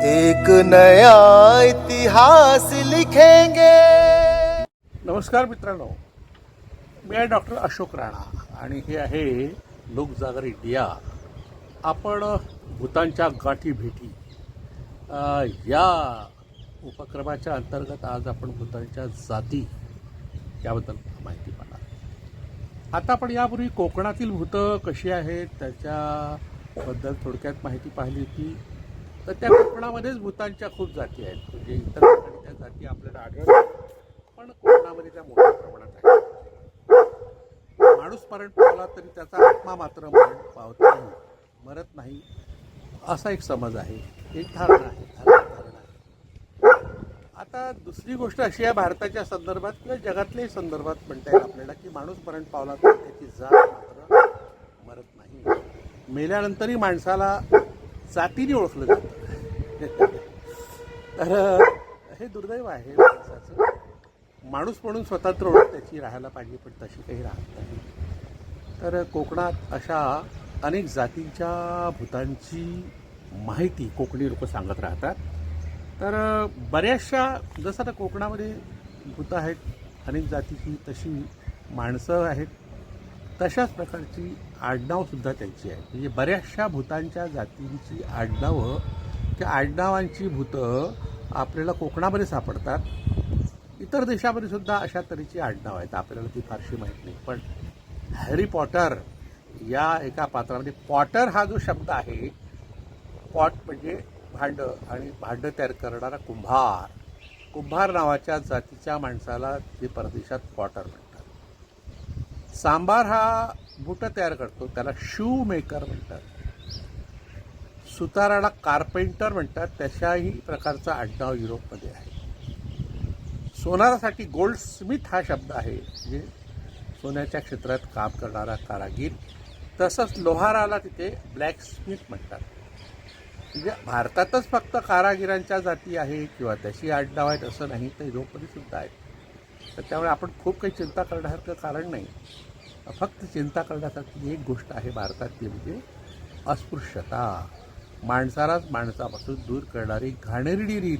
एक नया इतिहास लिखेंगे। नमस्कार मित्रांनो मी आहे डॉक्टर अशोक राणा आणि हे आहे लोकजागर इंडिया. आपण भूतांच्या गाठी भेटी. या उपक्रमाच्या अंतर्गत आज आपण भूतांच्या जाती याबद्दल माहिती पाहणार. आता आपण यापूर्वी कोकणातील भूतं कशी आहेत त्याच्याबद्दल थोडक्यात माहिती पाहिली होती. तर त्या कोकणामध्येच भूतांच्या खूप जाती आहेत. म्हणजे इतर ठिकाणी त्या जाती आपल्याला आढळतात. पण कोकणामध्ये त्या मोठ्या प्रमाणात आहेत. माणूस मरण पावला तरी त्याचा आत्मा मात्र मरण पावत नाही मरत नाही. असा एक समज आहे. एक धारणा आहे. धारणा धारणा आहे. आता दुसरी गोष्ट अशी आहे भारताच्या संदर्भात किंवा जगातल्याही संदर्भात म्हणता येईल आपल्याला की माणूस मरण पावला तर त्याची जात मात्र मरत नाही. मेल्यानंतरही माणसाला जातीने ओळखलं जातं. तर हे दुर्दैव आहे माणसाचं. माणूस म्हणून स्वतंत्र ओळख त्याची राहायला पाहिजे पण तशी काही राहत नाही. तर कोकणात अशा अनेक जातींच्या भूतांची माहिती कोकणी लोक सांगत राहतात. तर बऱ्याचशा जसं आता कोकणामध्ये भूतं आहेत अनेक जातीची तशी माणसं आहेत. तशाच प्रकारची आडनावसुद्धा त्यांची आहेत. म्हणजे बऱ्याचशा भूतांच्या जातींची आडनावं त्या आडनावांची भूतं आपल्याला कोकणामध्ये सापडतात. इतर देशामध्ये सुद्धा अशा तऱ्हेची आडनाव आहेत. आपल्याला ती फारशी माहीत नाही. पण हॅरी पॉटर या एका पात्रामध्ये पॉटर हा जो शब्द आहे पॉट म्हणजे भांडं आणि भांडं तयार करणारा कुंभार. कुंभार नावाच्या जातीच्या माणसाला ते परदेशात पॉटर म्हणतात. सांबार हा बुटं तयार करतो त्याला शू मेकर म्हणतात. सुताराला कार्पेंटर म्हणतात त्याच्याही प्रकारचा आडनाव युरोपमध्ये आहे. सोनारासाठी गोल्ड स्मिथ हा शब्द आहे म्हणजे सोन्याच्या क्षेत्रात काम करणारा कारागीर. तसंच लोहाराला तिथे ब्लॅक स्मिथ म्हणतात. म्हणजे भारतातच फक्त कारागिरांच्या जाती आहे किंवा त्याची आडनाव आहेत असं नाही तर युरोपमध्ये सुद्धा आहेत. तर त्यामुळे आपण खूप काही चिंता करण्यासारखं कारण नाही. फक्त चिंता करण्यासारखी एक गोष्ट आहे भारतात ती म्हणजे अस्पृश्यता. माणसालाच माणसापासून दूर करणारी घाणेरडी रीत.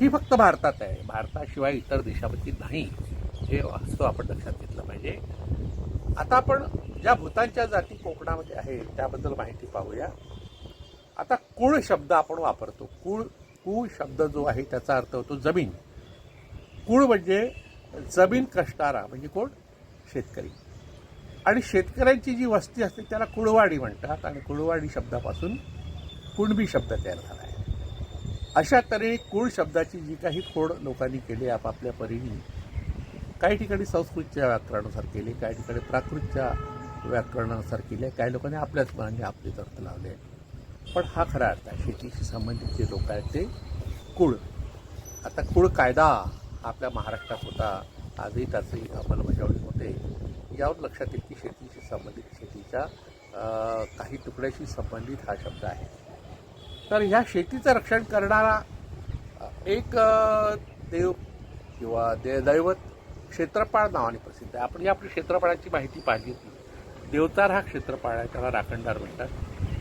ही फक्त भारतात आहे. भारताशिवाय इतर देशामध्ये नाही. हे वास्तव आपण लक्षात घेतलं पाहिजे. आता आपण ज्या भूतांच्या जाती कोकणामध्ये आहेत त्याबद्दल माहिती पाहूया. आता कुळ शब्द आपण वापरतो. कुळ कुळ शब्द जो आहे त्याचा अर्थ होतो जमीन. कुळ म्हणजे जमीन कष्टारा म्हणजे कोण? शेतकरी. आणि शेतकऱ्यांची जी वस्ती असते त्याला कुळवाडी म्हणतात आणि कुळवाडी शब्दापासून कुणबी शब्द तयार झाला आहे. अशा तऱ्हे कुळ शब्दाची जी काही फोड लोकांनी केली आपापल्या परीने काही ठिकाणी संस्कृतच्या व्याकरणानुसार केली काही ठिकाणी प्राकृतच्या व्याकरणानुसार केले काही लोकांनी आपल्याच मनाने आपले अर्थ लावले. पण हा खरा अर्थ आहे शेतीशी संबंधित जे लोक आहेत ते कुळ. आता कुळ कायदा आपल्या महाराष्ट्रात होता. आजही त्याची अंमलबजावणी होते. यावर लक्षात येईल की शेतीशी संबंधित शेतीच्या काही तुकड्याशी संबंधित हा शब्द आहे. तर ह्या शेतीचं रक्षण करणारा एक देव किंवा दे दैवत क्षेत्रपाळ नावाने प्रसिद्ध आहे. आपण या आपली क्षेत्रपाळाची माहिती पाहिली होती. देवतार हा क्षेत्रपाळ आहे त्याला राखणदार म्हणतात.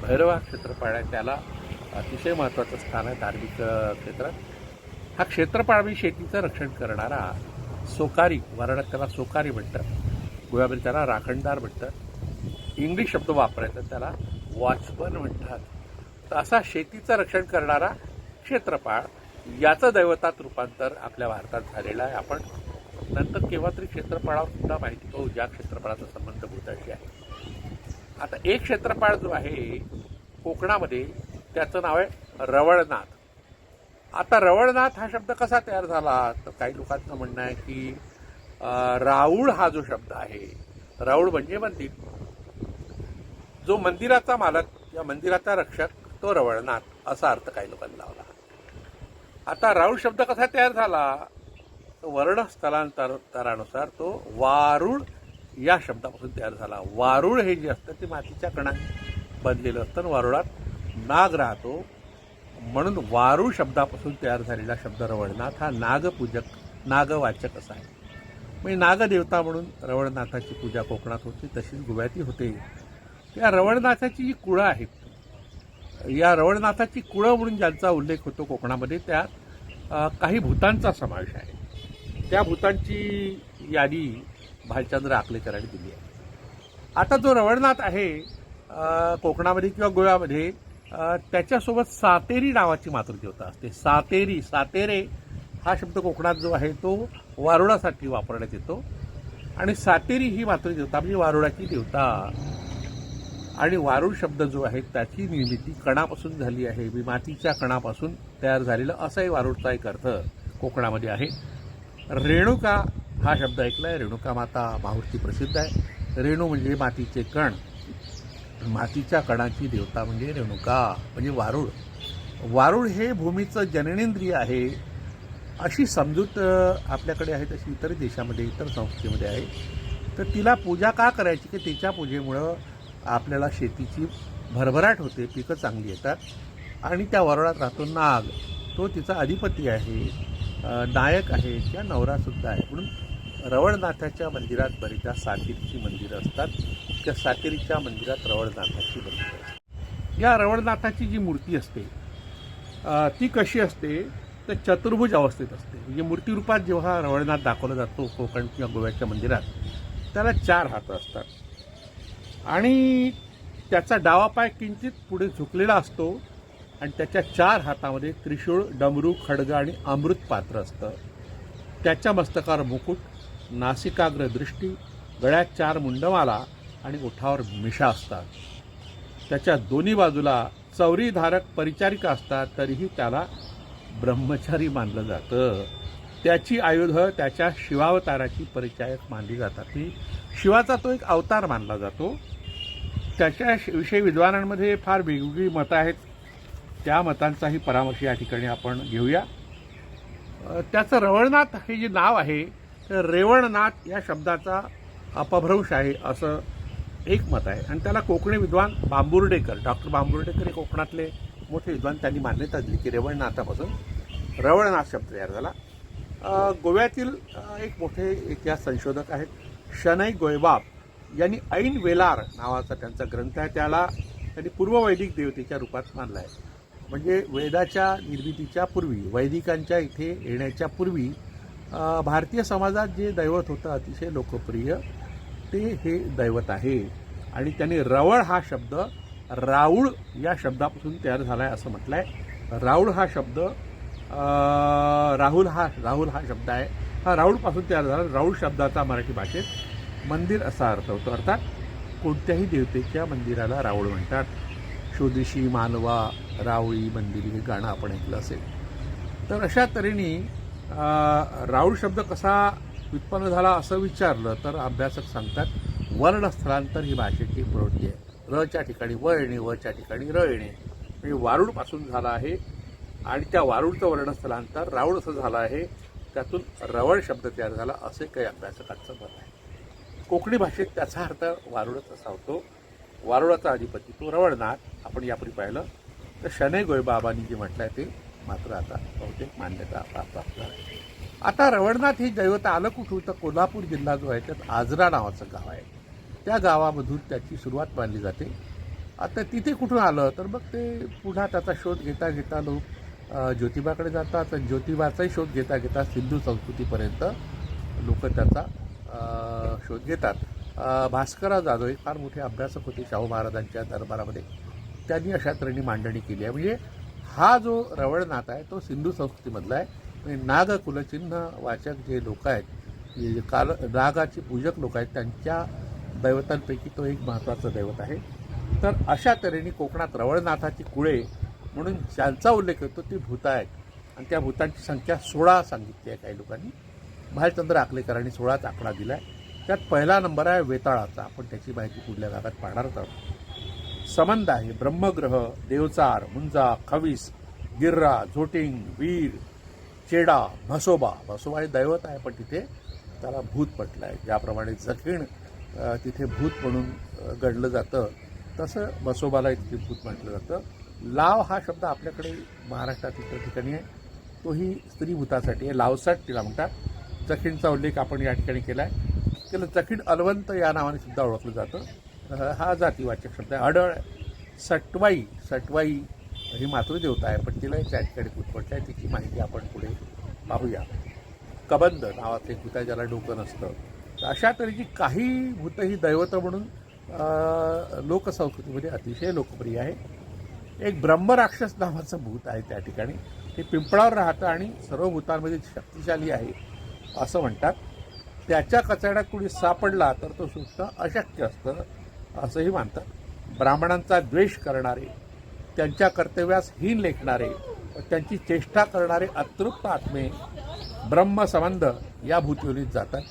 भैरव हा क्षेत्रपाळ आहे त्याला अतिशय महत्त्वाचं स्थान आहे धार्मिक क्षेत्रात. हा क्षेत्रपाळवी शेतीचं रक्षण करणारा सोकारी मराठात त्याला सोकारी म्हणतात. गोव्यामध्ये त्याला राखणदार म्हणतात. इंग्लिश शब्द वापरायचा त्याला वॉचमन म्हणतात. तर असा शेतीचं रक्षण करणारा क्षेत्रपाळ याचं दैवतात रूपांतर आपल्या भारतात झालेलं आहे. आपण नंतर केव्हा तरी क्षेत्रपाळावर सुद्धा माहिती पाहू ज्या क्षेत्रफळाचा संबंध भूताशी आहे. आता एक क्षेत्रफळ जो आहे कोकणामध्ये त्याचं नाव आहे रवळनाथ. आता रवळनाथ हा शब्द कसा तयार झाला? तर काही लोकांचं म्हणणं आहे की राऊळ हा जो शब्द आहे राऊळ म्हणजे मंदिर. जो मंदिराचा मालक या मंदिराचा रक्षक तो रवळनाथ असा अर्थ काही लोकांनी लावला. आता राऊळ शब्द कसा तयार झाला? तर वर्ण स्थलांतरानुसार तो वारुळ या शब्दापासून तयार झाला. वारुळ हे जे असतं ते मातीच्या कणात बनलेलं असतं आणि वारुळात नाग राहतो. म्हणून वारू शब्दापासून तयार झालेला शब्द रवळनाथ हा नागपूजक नागवाचक असा आहे. म्हणजे नागदेवता म्हणून रवळनाथाची पूजा कोकणात होती तशीच गोव्यातही होते. या रवळनाथाची जी कुळं आहेत या रवळनाथाची कुळं म्हणून ज्यांचा उल्लेख होतो कोकणामध्ये त्यात काही भूतांचा समावेश आहे. त्या भूतांची यादी भालचंद्र आकलेकरांनी दिली आहे. आता जो रवळनाथ आहे कोकणामध्ये किंवा गोव्यामध्ये त्याच्यासोबत सातेरी नावाची मातृदेवता असते. सातेरी सातेरे हा शब्द कोकणात जो आहे तो वारुळासाठी वापरण्यात येतो. आणि सातेरी ही मातृदेवता म्हणजे वारुळाची देवता. आणि वारुळ शब्द जो आहे त्याची निर्मिती कणापासून झाली आहे. मी मातीच्या कणापासून तयार झालेलं असाही वारुळचा एक अर्थ कोकणामध्ये आहे. रेणुका हा शब्द ऐकला आहे रेणुका माता माहुरची प्रसिद्ध आहे. रेणू म्हणजे मातीचे कण. मातीच्या कणाची देवता म्हणजे रेणुका म्हणजे वारुळ. वारुळ हे भूमीचं जननेंद्रिय आहे. अशी समजूत आपल्याकडे आहे तशी इतर देशामध्ये इतर संस्कृतीमध्ये आहे. तर तिला पूजा का करायची? की तिच्या पूजेमुळं आपल्याला शेतीची भरभराट होते पिकं चांगली येतात. आणि त्या वारुळात राहतो नाग. तो तिचा अधिपती आहे. नायक आहे. किंवा नवरासुद्धा आहे. म्हणून रवळनाथाच्या मंदिरात बरीचदा सातेरीची मंदिरं असतात. त्या सातेरीच्या मंदिरात रवळनाथाची मंदिरं या रवळनाथाची जी मूर्ती असते ती कशी असते? तर चतुर्भुज अवस्थेत असते. म्हणजे मूर्तीरूपात जेव्हा रवळनाथ दाखवला जातो कोकण किंवा गोव्याच्या मंदिरात त्याला चार हात असतात. आणि त्याचा डावा पाय किंचित पुढे झुकलेला असतो आणि त्याच्या चार हातामध्ये त्रिशूळ डमरू खडग आणि अमृत पात्र असतं. त्याच्या मस्तकावर मुकुट नासिकाग्र दृष्टी गळ्यात चार मुंडमाला आणि ओठावर मिशा असतात. त्याच्या दोन्ही बाजूला चौरीधारक परिचारिका असतात तरीही त्याला ब्रह्मचारी मानलं जातं. त्याची आयुधं त्याच्या शिवावताराची परिचायक मानली जातात. ती शिवाचा तो एक अवतार मानला जातो. त्याच्या विषयी विद्वानांमध्ये फार वेगवेगळी मतं आहेत. त्या मतांचाही परामर्श या ठिकाणी आपण घेऊया. त्याचं रवळनाथ हे जे नाव आहे तर रेवणनाथ या शब्दाचा अपभ्रंश आहे असं एक मत आहे. आणि त्याला कोकणी विद्वान बांबुर्डेकर डॉक्टर बांबुर्डेकर हे कोकणातले मोठे विद्वान. त्यांनी मान्यता दिली की रवळनाथापासून रवळनाथ शब्द तयार झाला. गोव्यातील एक मोठे इतिहास संशोधक आहेत शनै गोयबाब यांनी ऐन वेलार नावाचा त्यांचा ग्रंथ आहे. त्याला त्यांनी पूर्ववैदिक देवतेच्या रूपात मानला आहे. म्हणजे वेदाच्या निर्मितीच्या पूर्वी वैदिकांच्या इथे येण्याच्या पूर्वी भारतीय समाजात जे दैवत होतं अतिशय लोकप्रिय ते हे दैवत आहे? आणि त्याने रवळ हा शब्द राऊळ या शब्दापासून तयार झाला आहे असं म्हटलं आहे राऊळ हा शब्द राहुल हा राहुल हा शब्द आहे. हा राऊळपासून तयार झाला. राऊळ शब्दाचा मराठी भाषेत मंदिर असा अर्थ होतो. अर्थात कोणत्याही देवतेच्या मंदिराला राऊळ म्हणतात. शोधिशी मानवा रावळी मंदिरी हे गाणं आपण ऐकलं असेल. तर अशा तऱ्हेने राऊळ शब्द कसा उत्पन्न झाला असं विचारलं तर अभ्यासक सांगतात वर्ण स्थलांतर ही भाषेची प्रवृत्ती आहे. रच्या ठिकाणी व येणे वच्या ठिकाणी र येणे. म्हणजे वारुडपासून झाला आहे आणि त्या वारुळचं वर्णस्थलांतर रावण असं झालं आहे. त्यातून रवळ शब्द तयार झाला असे काही अभ्यासकांचं मत आहे. कोकणी भाषेत त्याचा अर्थ वारुडच असा होतो वारुडाचा अधिपती तो रवळनाथ. आपण यापूर्वी पाहिलं. तर शनै गोयबाबांनी जे म्हटलं आहे ते मात्र आता बहुतेक मान्यता प्राप्त असणार आहे. आता रवळनाथ हे दैवत आलं कुठून? तर कोल्हापूर जिल्हा जो आहे त्यात आजरा नावाचं गाव आहे. त्या गावामधून त्याची सुरुवात मानली जाते. आता तिथे कुठून आलं? तर मग ते पुन्हा त्याचा शोध घेता घेता लोक ज्योतिबाकडे जातात. आणि ज्योतिबाचाही शोध घेता घेता सिंधू संस्कृतीपर्यंत लोक त्याचा शोध घेतात. भास्करराव जाधव हे फार मोठे अभ्यासक होते शाहू महाराजांच्या दरबारामध्ये. त्यांनी अशा तऱ्हेने मांडणी केली आहे. म्हणजे हा जो रवळनाथ आहे तो सिंधू संस्कृतीमधला आहे. नाग कुलचिन्ह वाचक जे लोक आहेत काल नागाचे पूजक लोक आहेत त्यांच्या दैवतांपैकी तो एक महत्त्वाचं दैवत आहे. तर अशा तऱ्हेने कोकणात रवळनाथाची कुळे म्हणून ज्यांचा उल्लेख होतो ती भूत आहेत. आणि त्या भूतांची संख्या सोळा सांगितली आहे काही लोकांनी. भालचंद्र आकलेकरांनी सोळाच आकडा दिला आहे त्यात पहिला नंबर आहे वेताळाचा. आपण त्याची माहिती पुढल्या भागात पाहणार आहोत. संबंध आहे ब्रह्मग्रह देवचार मुंजा खवीस गिर्रा झोटिंग वीर केडा म्हसोबा म्हसोबा हे दैवत आहे पण तिथे त्याला भूत म्हटलं आहे ज्याप्रमाणे जखीण तिथे भूत म्हणून गणलं जातं तसं म्हसोबाला तिथे भूत म्हटलं जातं. लाव हा शब्द आपल्याकडे महाराष्ट्रात इतर ठिकाणी आहे. तोही स्त्री भूतासाठी आहे. लावसाट तिला म्हणतात. जखीणचा उल्लेख आपण या ठिकाणी केला आहे त्याला जखीण अलवंत या नावाने सुद्धा ओळखलं जातं. हा जातीवाचक शब्द आहे. अडळ सटवाई सटवाई ही मातृदेवता आहे पण तिला त्या ठिकाणी पुटपटल्या आहे तिची माहिती आपण पुढे पाहूया. कबंद नावाचं एक भूत आहे ज्याला डोकं नसतं. तर अशा तऱ्हेची काही भूतं ही दैवतं म्हणून लोकसंस्कृतीमध्ये अतिशय लोकप्रिय आहे. एक ब्रह्मराक्षस नावाचं भूत आहे त्या ठिकाणी. ते पिंपळावर राहतं आणि सर्व भूतांमध्ये शक्तिशाली आहे असं म्हणतात. त्याच्या कचड्यात कुणी सापडला तर तो सुटणं अशक्य असतं असंही मानतात. ब्राह्मणांचा द्वेष करणारे त्यांच्या कर्तव्यास हीन लेखणारे त्यांची चेष्टा करणारे अतृप्त आत्मे ब्रह्मसंबंध या भूतयोनीत जातात.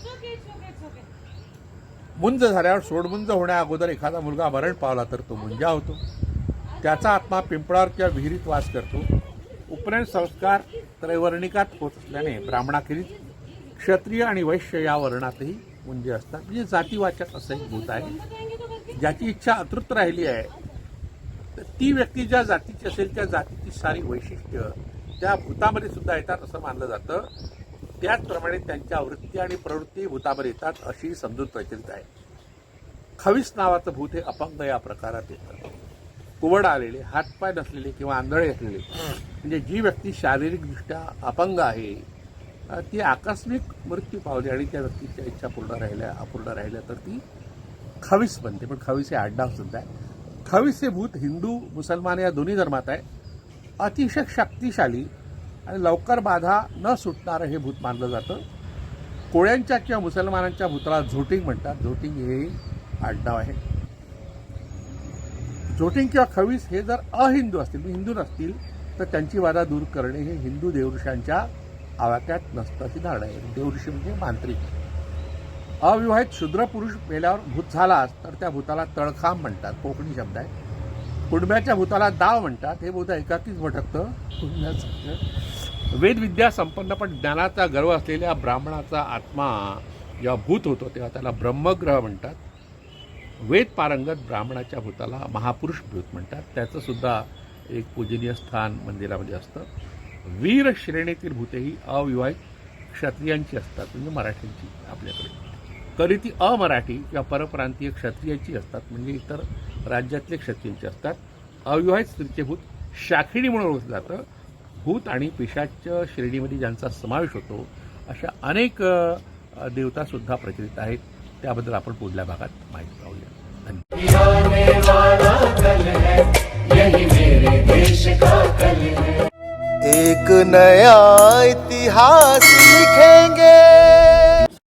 मुंज झाल्यावर सोडमुंज होण्या अगोदर एखादा मुलगा मरण पावला तर तो मुंजा होतो. त्याचा आत्मा पिंपळावर किंवा विहिरीत वास करतो. उपनयन संस्कार त्रैवर्णिकात होत असल्याने ब्राह्मणाखेरीज क्षत्रिय आणि वैश्य या वर्णातही मुंजे असतात. म्हणजे जातीवाचक असं एक भूत आहे. ज्याची इच्छा अतृप्त राहिली आहे तर ती व्यक्ती ज्या जातीची असेल त्या जातीची सारी वैशिष्ट्य त्या भूतामध्ये सुद्धा येतात असं मानलं जातं. त्याचप्रमाणे त्यांच्या वृत्ती आणि प्रवृत्ती भूतामध्ये येतात अशी समजूत प्रचलित आहे. खवीस नावाचं भूत हे अपंग या प्रकारात येतं. कुवड आलेले हातपाय नसलेले किंवा आंधळे असलेले म्हणजे जी व्यक्ती शारीरिकदृष्ट्या अपंग आहे ती आकस्मिक मृत्यू पावली आणि त्या व्यक्तीच्या इच्छा पूर्ण राहिल्या अपूर्ण राहिल्या तर ती खवीस बनते. पण खवीस हे आडनाव सुद्धा आहे. खवीस हे भूत हिंदू मुसलमान या दोन्ही धर्मात आहे. अतिशय शक्तिशाली आणि लवकर बाधा न सुटणारं हे भूत मानलं जातं. कोळ्यांच्या किंवा मुसलमानांच्या भूताला झोटिंग म्हणतात. झोटिंग हे आडनाव आहे. झोटिंग किंवा खवीस हे जर अहिंदू असतील म्हणजे हिंदू नसतील तर त्यांची बाधा दूर करणे हे हिंदू देवऋषांच्या आवाक्यात नसतं अशी धारणा आहे. देवऋषी म्हणजे मांत्रिक. अविवाहित शूद्र पुरुष मेल्यावर भूत झाला तर त्या भूताला तळखाम म्हणतात. कोकणी शब्द आहे. कुंडब्याच्या भूताला दाव म्हणतात. हे भूत एकाकीच भटकतं. कुडब्याचं म्हणजे वेदविद्या संपन्न पण ज्ञानाचा गर्व असलेल्या ब्राह्मणाचा आत्मा जेव्हा भूत होतो तेव्हा त्याला ब्रह्मग्रह म्हणतात. वेद पारंगत ब्राह्मणाच्या भूताला महापुरुष भूत म्हणतात. त्याचं सुद्धा एक पूजनीय स्थान मंदिरामध्ये असतं. वीर श्रेणीतील भूतेही अविवाहित क्षत्रियांची असतात. म्हणजे मराठ्यांची आपल्याकडे. कधी ती अमराठी या परप्रांतीय क्षत्रियाची असतात म्हणजे इतर राज्यातले क्षत्रियांची असतात. अविवाहित स्त्रीचे भूत शाखिणी म्हणून ओळखलं जातं. भूत आणि पिशाच्या श्रेणीमध्ये ज्यांचा समावेश होतो अशा अनेक देवतासुद्धा प्रचलित आहेत. त्याबद्दल आपण पुढल्या भागात माहिती पाहूया. धन्यवाद. एक नया इतिहास लिखेंगे।